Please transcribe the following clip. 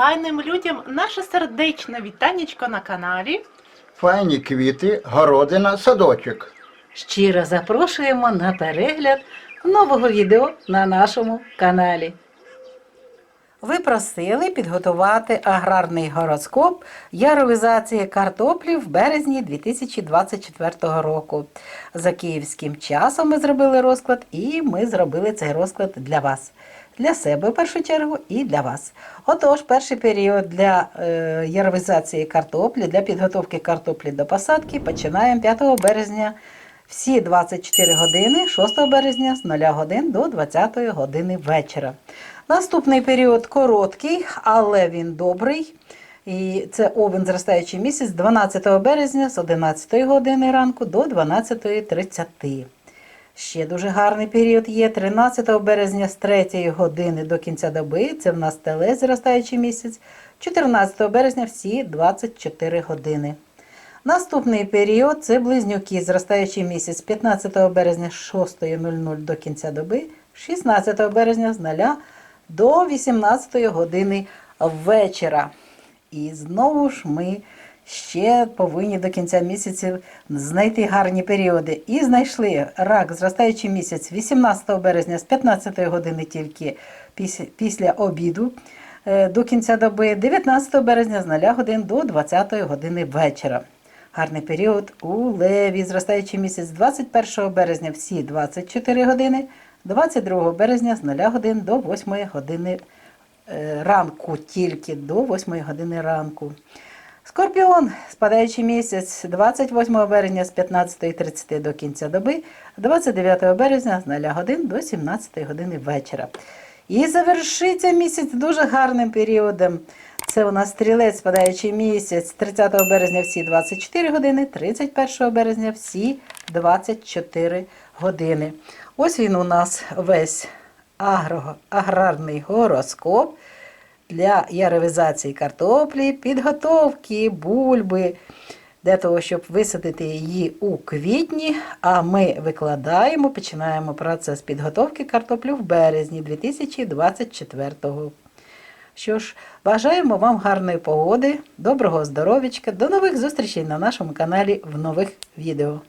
файним людям наше сердечне вітанечко на каналі. Файні квіти, городина, садочок. Щиро запрошуємо на перегляд нового відео на нашому каналі. Ви просили підготувати аграрний гороскоп яровізації картоплі в березні 2024 року. За київським часом ми зробили розклад, і ми зробили цей розклад для вас. Для себе в першу чергу і для вас. Отож, перший період для е, яровізації картоплі, для підготовки картоплі до посадки починаємо 5 березня всі 24 години 6 березня з 0 годин до 20 години вечора. Наступний період короткий, але він добрий. І це овен зростаючий місяць 12 березня з 11 години ранку до 12.30. Ще дуже гарний період є 13 березня з 3 години до кінця доби. Це в нас телець зростаючий місяць. 14 березня всі 24 години. Наступний період це близнюки, зростаючий місяць 15 березня з 6.00 до кінця доби, 16 березня з 0 до 18 години вечора. І знову ж ми ще повинні до кінця місяця знайти гарні періоди. І знайшли рак, зростаючий місяць 18 березня з 15 години тільки після, обіду е, до кінця доби, 19 березня з 0 годин до 20 години вечора. Гарний період у леві, зростаючий місяць 21 березня всі 24 години, 22 березня з 0 годин до 8 години е, ранку, тільки до 8 години ранку. Скорпіон, спадаючий місяць 28 березня з 15.30 до кінця доби, 29 березня з 0 годин до 17 години вечора. І завершиться місяць дуже гарним періодом. Це у нас стрілець, спадаючий місяць 30 березня всі 24 години, 31 березня всі 24 години. Ось він у нас весь агро, аграрний гороскоп для яровізації картоплі, підготовки бульби, для того, щоб висадити її у квітні. А ми викладаємо, починаємо процес підготовки картоплю в березні 2024 року. Що ж, бажаємо вам гарної погоди, доброго здоров'ячка, до нових зустрічей на нашому каналі в нових відео.